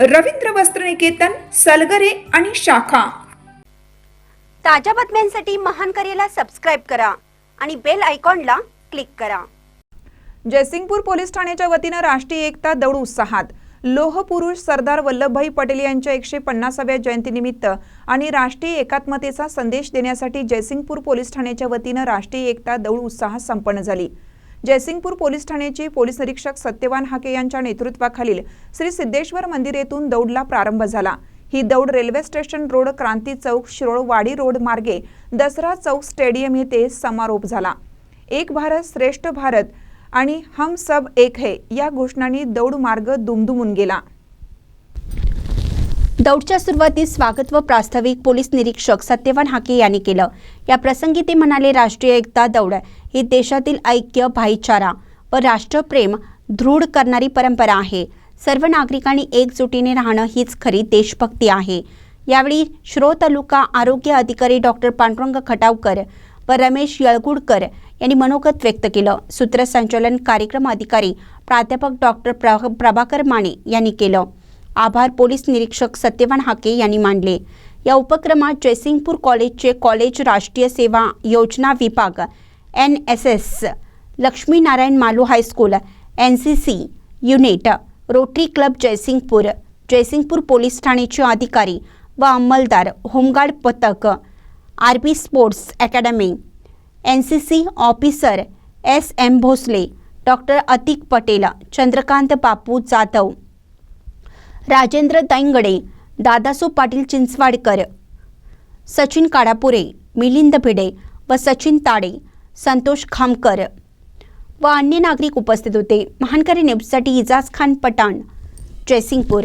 रवींद्र वस्त्रनिकेतन सलगरे आणि शाखा. ताज्या बातम्यांसाठी महान करेला सबस्क्राईब करा आणि बेल आयकॉनला क्लिक करा. जयसिंगपूर पोलीस ठाण्याच्या वतीनं राष्ट्रीय एकता दौड उत्साहात लोह पुरुष सरदार वल्लभभाई पटेल यांच्या एकशे पन्नासाव्या जयंतीनिमित्त आणि राष्ट्रीय एकात्मतेचा संदेश देण्यासाठी जयसिंगपूर पोलीस ठाण्याच्या वतीनं राष्ट्रीय एकता दौड उत्साहात संपन्न झाली. जयसिंगपूर पोलीस ठाण्याचे पोलीस निरीक्षक सत्यवान हाके यांच्या नेतृत्वाखालील श्री सिद्धेश्वर मंदिर येथून दौडला प्रारंभ झाला. ही दौड railway station road Kranti Chowk Shirol Wadi road मार्गे दसरा चौक स्टेडियम येथे समारोप झाला. एक भारत श्रेष्ठ भारत आणि हम सब एक है या घोषणांनी दौड मार्ग दुमदुमून गेला. दौडच्या सुरुवातीस स्वागत व प्रास्ताविक पोलीस निरीक्षक सत्यवान हाके यांनी केलं. या प्रसंगी ते म्हणाले राष्ट्रीय एकता दौड ही देशातील ऐक्य भाईचारा व राष्ट्रप्रेम दृढ करणारी परंपरा आहे. सर्व नागरिकांनी एकजुटीने राहणं हीच खरी देशभक्ती आहे. यावेळी श्रो तालुका आरोग्य अधिकारी डॉक्टर पांडुरंग खटावकर व रमेश यळगुडकर यांनी मनोगत व्यक्त केलं. सूत्रसंचालन कार्यक्रम अधिकारी प्राध्यापक डॉक्टर प्र प्रभाकर माने यांनी केलं. आभार पोलीस निरीक्षक सत्यवान हाके यांनी मानले. या उपक्रमात जयसिंगपूर कॉलेजचे कॉलेज राष्ट्रीय सेवा योजना विभाग N S S Laxminarayan Malu high school N C C unit rotary club Jaysingpur Jaysingpur police ठाण्याचे अधिकारी व अंमलदार होमगार्ड पथक R B sports academy N C C officer S M Bhosle doctor Atik Patel Chandrakant Bapu Jadhav Rajendra Daingade Dadaso Patil Chinchwadkar Sachin Kadapure Milind Bhide व सचिन ताडे संतोष खामकर व अन्य नागरिक उपस्थित होते. महानकरी न्यूजसाठी इजाज खान पठाण जयसिंगपूर.